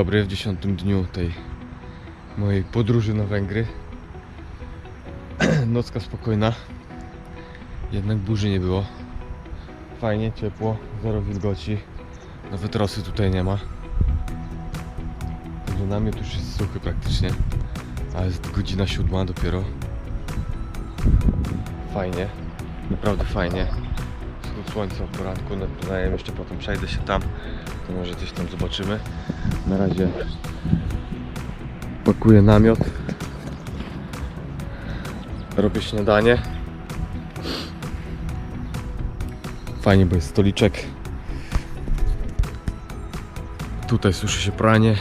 Dobry, w dziesiątym dniu tej mojej podróży na Węgry. Nocka spokojna, jednak burzy nie było. Fajnie, ciepło, zero wilgoci. Nawet rosy tutaj nie ma. Także namiot już jest suchy praktycznie. A jest godzina siódma dopiero. Fajnie, naprawdę fajnie. Słońca w poranku, nawzajem jeszcze potem przejdę się tam, to może coś tam zobaczymy. Na razie pakuję namiot. Robię śniadanie. Fajnie, bo jest stoliczek. Tutaj suszy się pranie.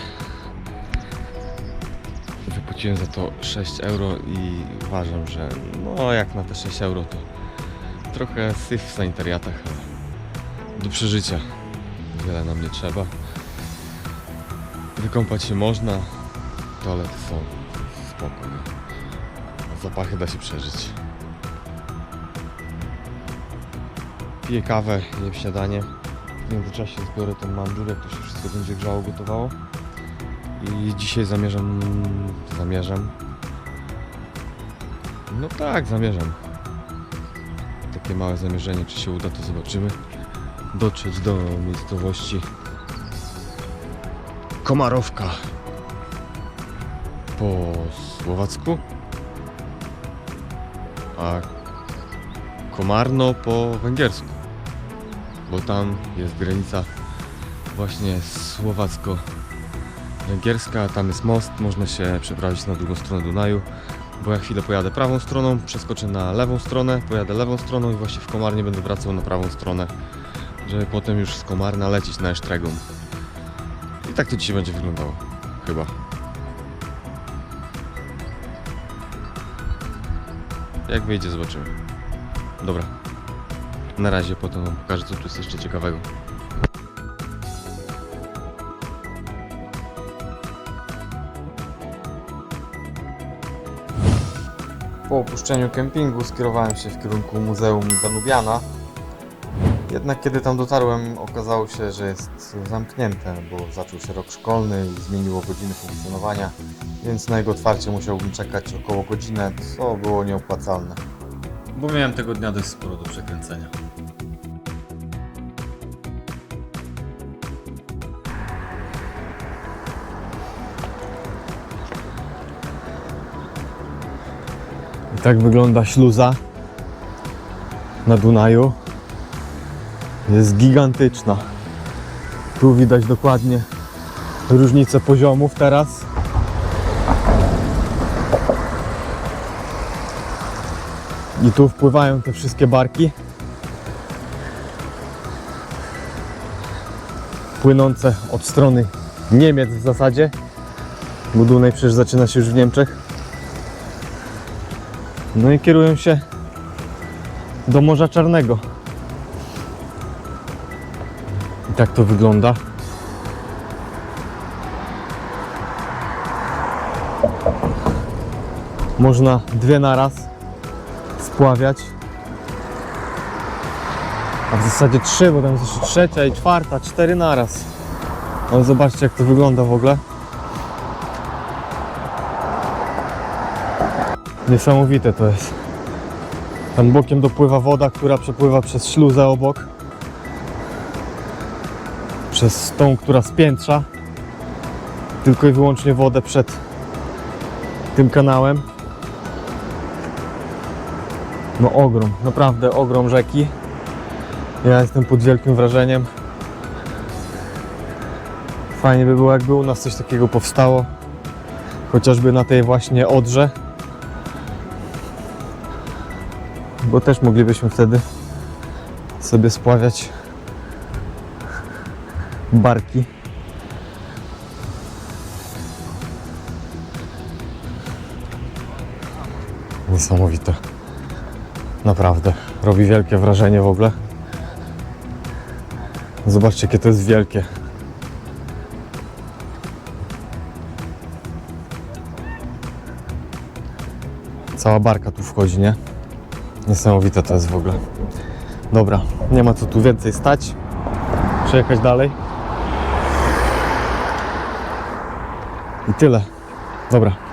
Wypłaciłem za to 6 euro i uważam, że no jak na te 6 euro to trochę syf w sanitariatach, ale do przeżycia. Wiele nam nie trzeba. Wykąpać się można, toalety są spoko. nie? Zapachy da się przeżyć. Piję kawę, jem śniadanie. W międzyczasie zbiorę ten manżur, jak to się wszystko będzie grzało, gotowało. I dzisiaj zamierzam... zamierzam... No tak, zamierzam. Takie małe zamierzenie, czy się uda, to zobaczymy. Dotrzeć do miejscowości. Komarowka. Po słowacku, a Komarno po węgiersku, bo tam jest granica właśnie słowacko-węgierska, tam jest most, można się przeprawić na drugą stronę Dunaju, bo ja chwilę pojadę prawą stroną, przeskoczę na lewą stronę, pojadę lewą stroną i właśnie w Komarnie będę wracał na prawą stronę, żeby potem już z Komarna lecieć na Esztregum. I tak to dzisiaj będzie wyglądało. Chyba. Jak wyjdzie, zobaczymy. Dobra. Na razie, potem pokażę, co tu jest jeszcze ciekawego. Po opuszczeniu kempingu skierowałem się w kierunku Muzeum Danubiana. Jednak kiedy tam dotarłem, okazało się, że jest zamknięte, bo zaczął się rok szkolny i zmieniło godziny funkcjonowania, więc na jego otwarcie musiałbym czekać około godzinę, co było nieopłacalne. Bo miałem tego dnia dość sporo do przekręcenia. I tak wygląda śluza na Dunaju. Jest gigantyczna. Tu widać dokładnie różnicę poziomów teraz. I tu wpływają te wszystkie barki. Płynące od strony Niemiec w zasadzie. Bo Dunaj przecież zaczyna się już w Niemczech. No i kierują się do Morza Czarnego. I tak to wygląda. Można dwie naraz spławiać. A w zasadzie trzy, bo tam jest jeszcze trzecia i czwarta, cztery naraz. Ale zobaczcie jak to wygląda w ogóle. Niesamowite to jest. Tam bokiem dopływa woda, która przepływa przez śluzę obok. Przez tą, która spiętrza. Tylko i wyłącznie wodę przed tym kanałem. No ogrom, naprawdę ogrom rzeki. Ja jestem pod wielkim wrażeniem. Fajnie by było, jakby u nas coś takiego powstało. Chociażby na tej właśnie Odrze. Bo też moglibyśmy wtedy sobie spławiać barki. Niesamowite. Naprawdę. Robi wielkie wrażenie w ogóle. Zobaczcie, jakie to jest wielkie. Cała barka tu wchodzi, nie? Niesamowite to jest w ogóle. Dobra, nie ma co tu więcej stać. Przejechać dalej. I tyle. Dobra.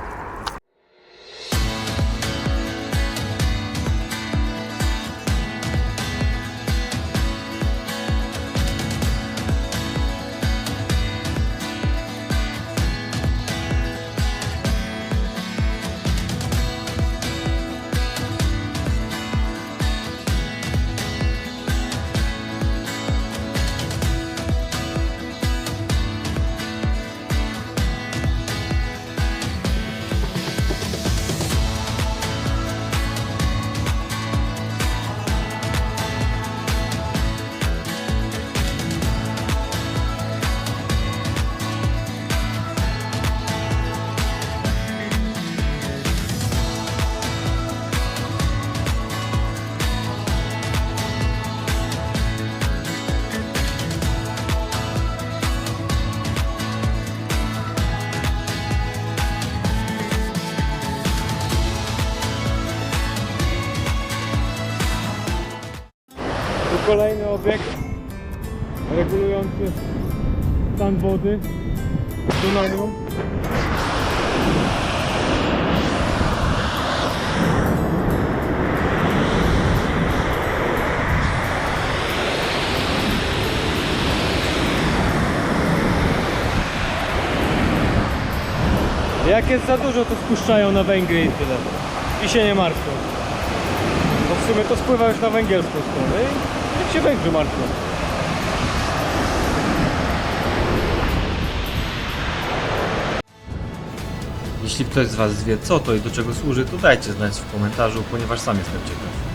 Kolejny obiekt regulujący stan wody w Dunaju. Jak jest za dużo, to spuszczają na węgiel i tyle. I się nie martwią. Bo w sumie to spływa już na węgierską stronę się węgrzy martwią. Jeśli ktoś z Was wie co to i do czego służy, to dajcie znać w komentarzu, ponieważ sam jestem ciekaw.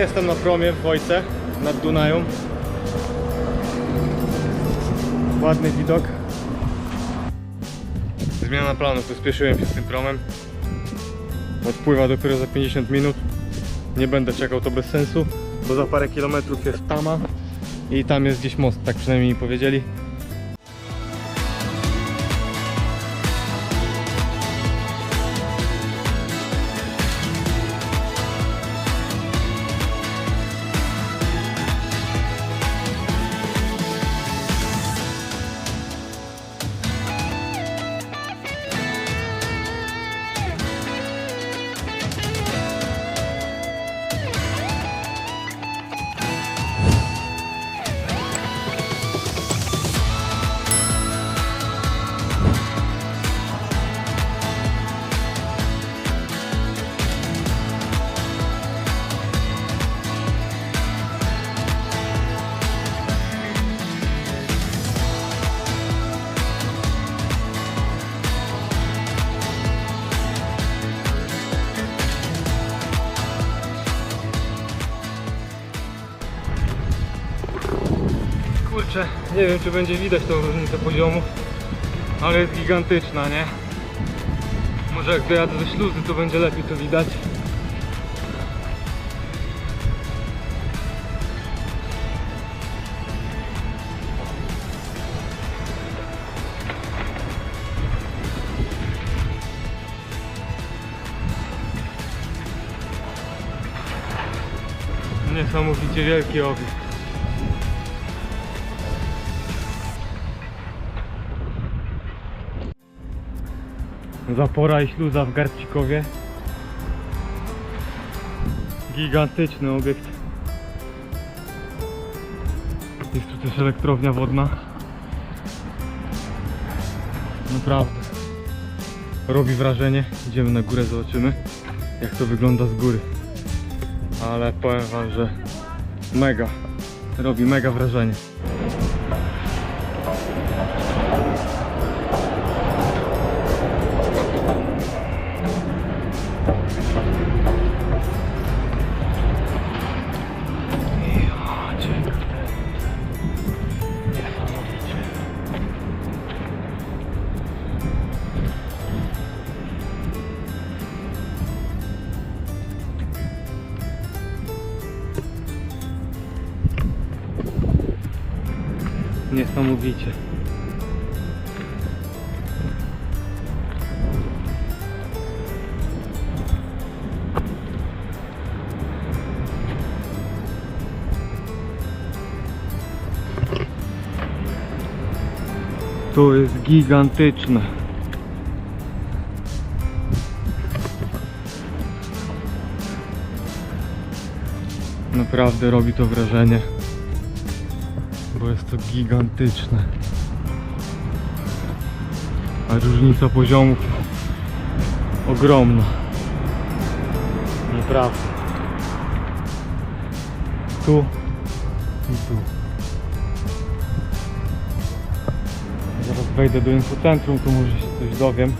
Jestem na promie w Wojce nad Dunają. Ładny widok. Zmiana planu, pospieszyłem się z tym promem. Odpływa dopiero za 50 minut. Nie będę czekał, to bez sensu, bo za parę kilometrów jest Tama i tam jest gdzieś most, tak przynajmniej mi powiedzieli. Nie wiem czy będzie widać tą różnicę poziomów, ale jest gigantyczna, nie? Może jak dojadę ze śluzy to będzie lepiej to widać. Niesamowicie wielki obiekt. Zapora i śluza w Garcikowie. Gigantyczny obiekt. Jest tu też elektrownia wodna. Naprawdę. Robi wrażenie. Idziemy na górę, zobaczymy jak to wygląda z góry. Ale powiem wam, że mega. Robi mega wrażenie. Niesamowicie. To jest gigantyczne. Naprawdę robi to wrażenie, to gigantyczne. A różnica poziomów ogromna. Naprawdę. Tu i tu. Zaraz wejdę do infocentrum, tu może się coś dowiem.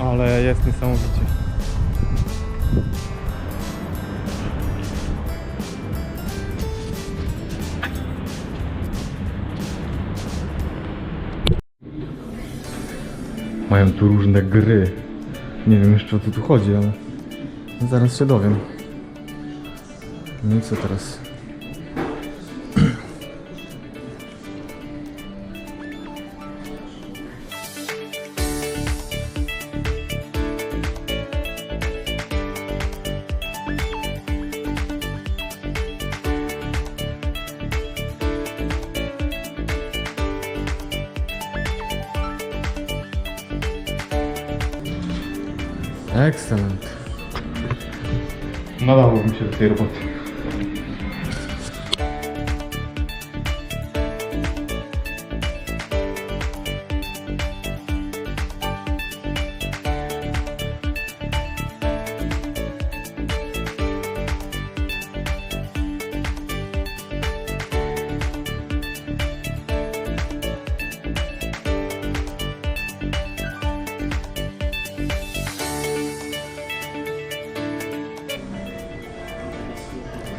Ale jest niesamowicie. Mają tu różne gry. Nie wiem jeszcze o co tu chodzi, ale zaraz się dowiem. No i co teraz? Excellent. Nadało mi się do tej roboty.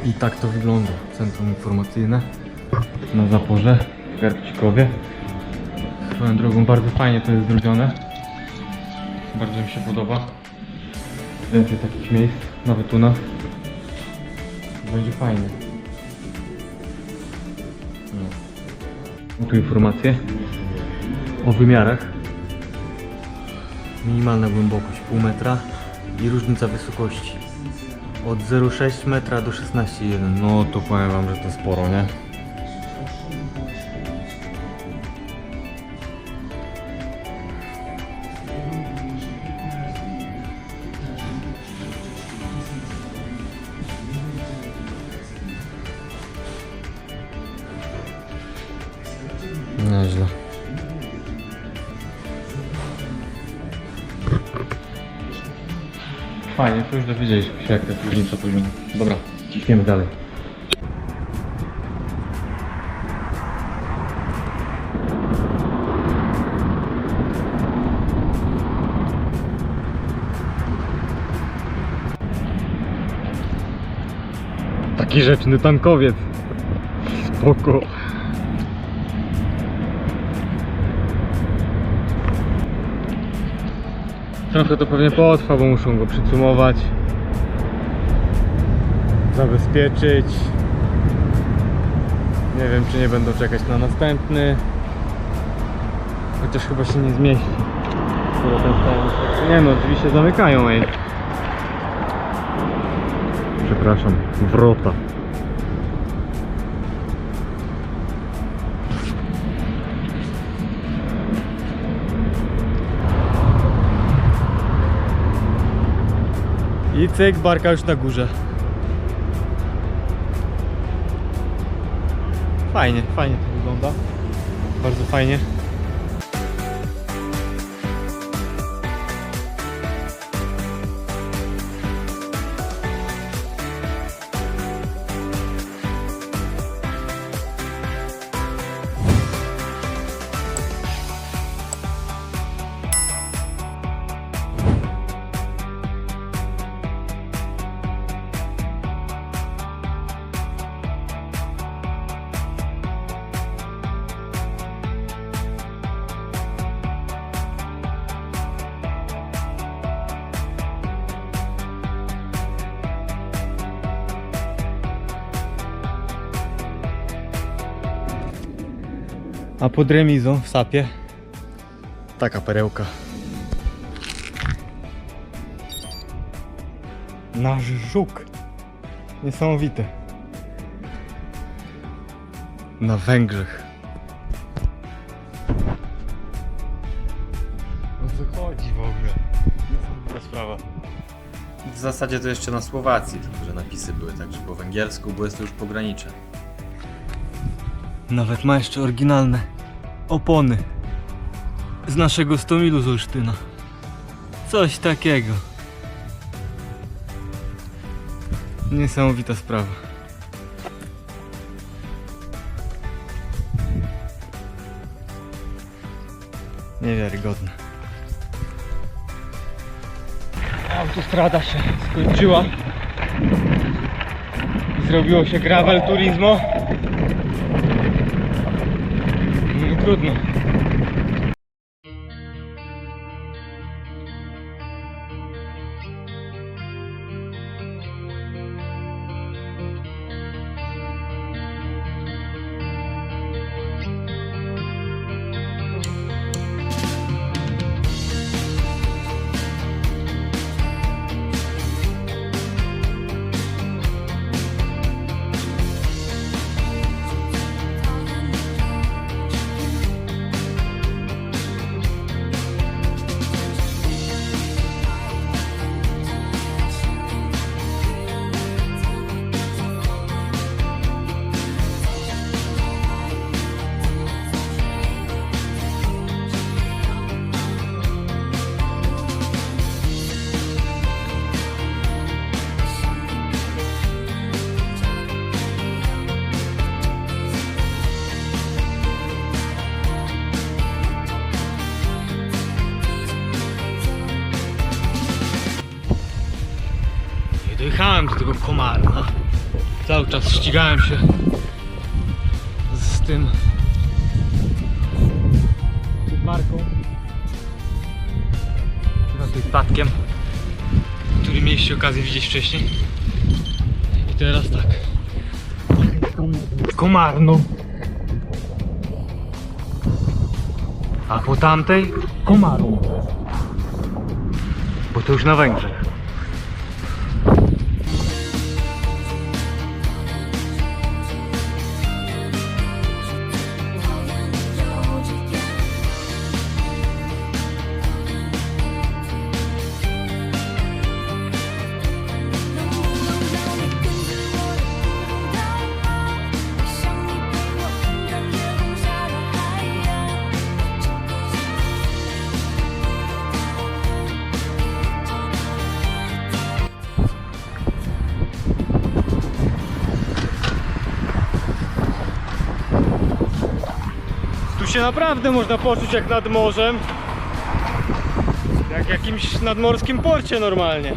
I tak to wygląda. Centrum informacyjne na zaporze w Garbcikowie. Swoją drogą bardzo fajnie to jest zrobione. Bardzo mi się podoba. Więcej takich miejsc, nawet u nas. Będzie fajnie. No. Tu informacje o wymiarach. Minimalna głębokość pół metra i różnica wysokości. Od 0,6 metra do 16,1. No to powiem wam, że to sporo, nie? Fajnie, to już dowiedzieliśmy się jak to jest różnica poziomu. Dobra, ciśniemy dalej. Taki rzeczny tankowiec. Spoko. Trochę to pewnie potrwa, bo muszą go przycumować, zabezpieczyć. Nie wiem, czy nie będą czekać na następny. Chociaż chyba się nie zmieści. Skoro ten Nie no, drzwi się zamykają, ej. Przepraszam, wrota. I cyk, barka już na górze. Fajnie, fajnie to wygląda. Bardzo fajnie. A pod remizą w sapie taka perełka. Nasz żuk. Niesamowite. Na Węgrzech. O co chodzi w ogóle? Niesamowita sprawa. W zasadzie to jeszcze na Słowacji, tylko że napisy były także po węgiersku, bo jest to już pogranicze. Nawet ma jeszcze oryginalne opony z naszego stomilu z Olsztyna. Coś takiego. Niesamowita sprawa. Niewiarygodne. Autostrada się skończyła. Zrobiło się gravel turismo. Nie dojechałem do tego komarna. Cały czas ścigałem się z tym marką. Za tym statkiem, który mieliście okazję widzieć wcześniej. I teraz tak. Komarno. A po tamtej Komaru. Bo to już na Węgrzech. Się naprawdę można poczuć jak nad morzem. Jak w jakimś nadmorskim porcie normalnie.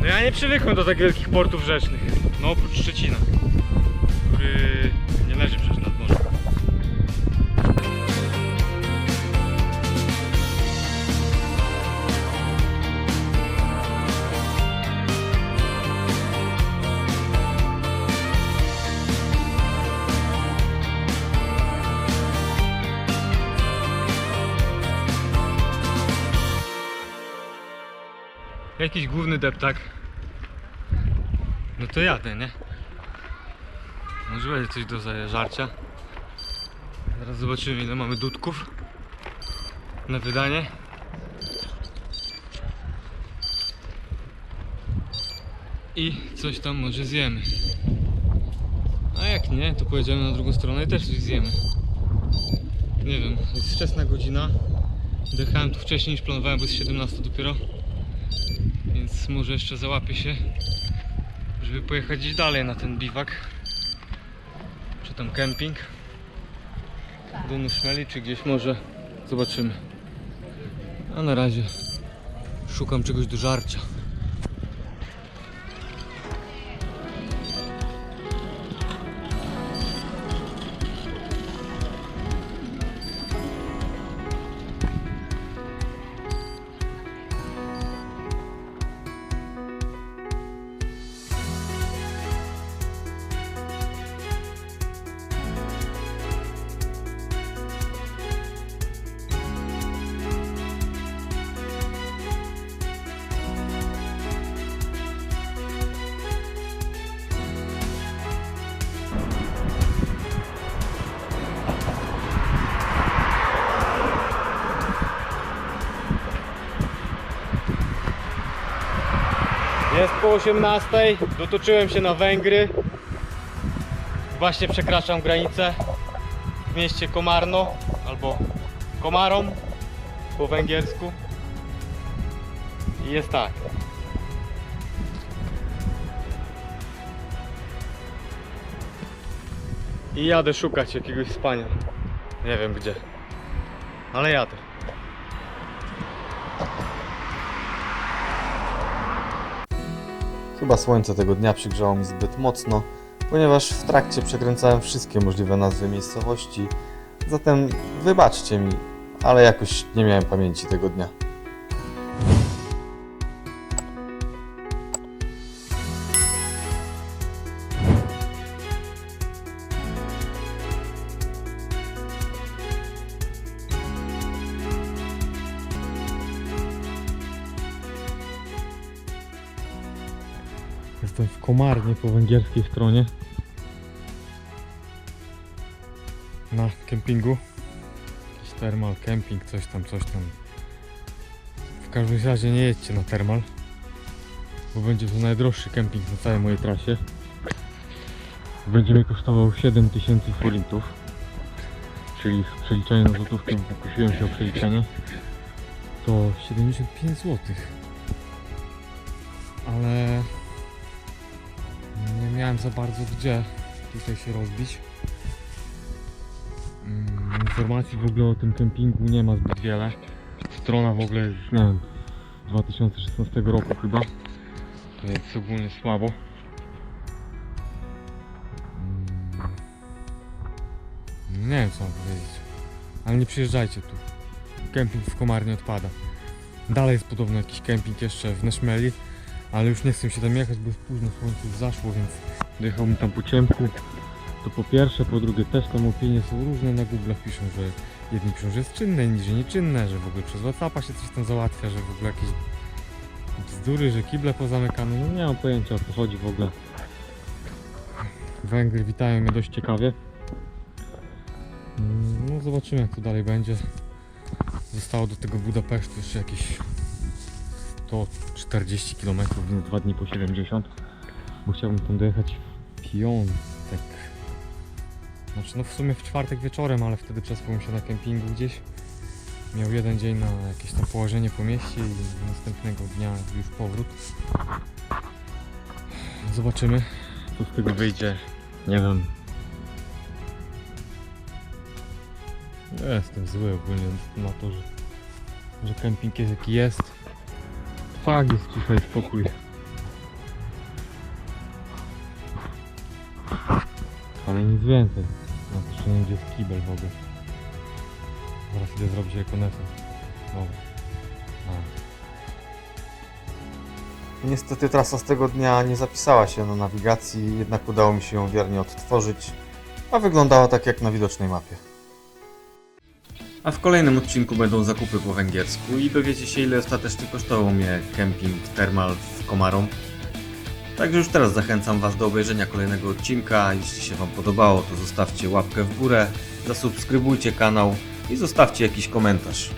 No ja nie przywykłem do tak wielkich portów rzecznych. No oprócz Szczecina, który nie leży przecież nad Jakiś główny deptak. No to jadę, nie? Może będzie coś do zażarcia. Zaraz zobaczymy ile mamy dudków na wydanie. I coś tam może zjemy. A jak nie, to pojedziemy na drugą stronę i też coś zjemy. Nie wiem, jest wczesna godzina. Dojechałem tu wcześniej niż planowałem, bo jest 17 dopiero. Więc może jeszcze załapię się, żeby pojechać gdzieś dalej na ten biwak. Czy tam kemping. Do Nuszmeli, czy gdzieś może. Zobaczymy. A na razie szukam czegoś do żarcia. Po 18 dotoczyłem się na Węgry. Właśnie przekraczam granicę w mieście Komarno albo Komarom po węgiersku. I jest tak. I jadę szukać jakiegoś spania. Nie wiem gdzie. Ale jadę. Chyba słońce tego dnia przygrzało mi zbyt mocno, ponieważ w trakcie przekręcałem wszystkie możliwe nazwy miejscowości. Zatem wybaczcie mi, ale jakoś nie miałem pamięci tego dnia. Komarnie po węgierskiej stronie. Na kempingu. Jakiś termal camping, coś tam, coś tam. W każdym razie nie jedźcie na termal. Bo będzie to najdroższy kemping na całej mojej trasie. Będzie mi kosztował 7000 forintów. Czyli w przeliczeniu na złotówkę, pokusiłem się o przeliczenie. To 75 zł. Ale nie miałem za bardzo gdzie tutaj się rozbić. Mm, Informacji w ogóle o tym kempingu nie ma zbyt wiele. Strona w ogóle jest, nie wiem, z 2016 roku chyba. To jest ogólnie słabo. Mm, Nie wiem co mam powiedzieć. Ale nie przyjeżdżajcie tu. Kemping w Komarnie odpada. Dalej jest podobno jakiś kemping jeszcze w Neszmeli. Ale już nie chcę się tam jechać, bo jest późno, słońce już zaszło, więc dojechałbym tam po ciemku. To po pierwsze, po drugie też tam opinie są różne na Google piszą, że jedni piszą, że jest czynne, inni, że nieczynne, że w ogóle przez Whatsappa się coś tam załatwia, że w ogóle jakieś bzdury, że kible pozamykane, no nie mam pojęcia o co chodzi w ogóle. Węgry witają mnie dość ciekawie. Mm, No zobaczymy jak to dalej będzie. Zostało do tego Budapesztu jeszcze jakieś 140 km, więc dwa dni po 70. Bo chciałbym tam dojechać w piątek. Znaczy no w sumie w czwartek wieczorem, ale wtedy przespałem się na kempingu gdzieś. Miał jeden dzień na jakieś tam położenie po mieście i następnego dnia już powrót. Zobaczymy, co z tego wyjdzie. Nie wiem. Ja Jestem zły ogólnie na to, że, że kemping jest jaki jest. Fakt jest i spokój. Ale nic więcej. No to jeszcze nie gdzie jest kibel w ogóle. Zaraz idę zrobić rekonesans. Dobra. A. Niestety trasa z tego dnia nie zapisała się na nawigacji, jednak udało mi się ją wiernie odtworzyć, a wyglądała tak jak na widocznej mapie. A w kolejnym odcinku będą zakupy po węgiersku i dowiecie się ile ostatecznie kosztował mnie kemping Thermal w Komarom. Także już teraz zachęcam Was do obejrzenia kolejnego odcinka. Jeśli się Wam podobało, to zostawcie łapkę w górę, zasubskrybujcie kanał i zostawcie jakiś komentarz.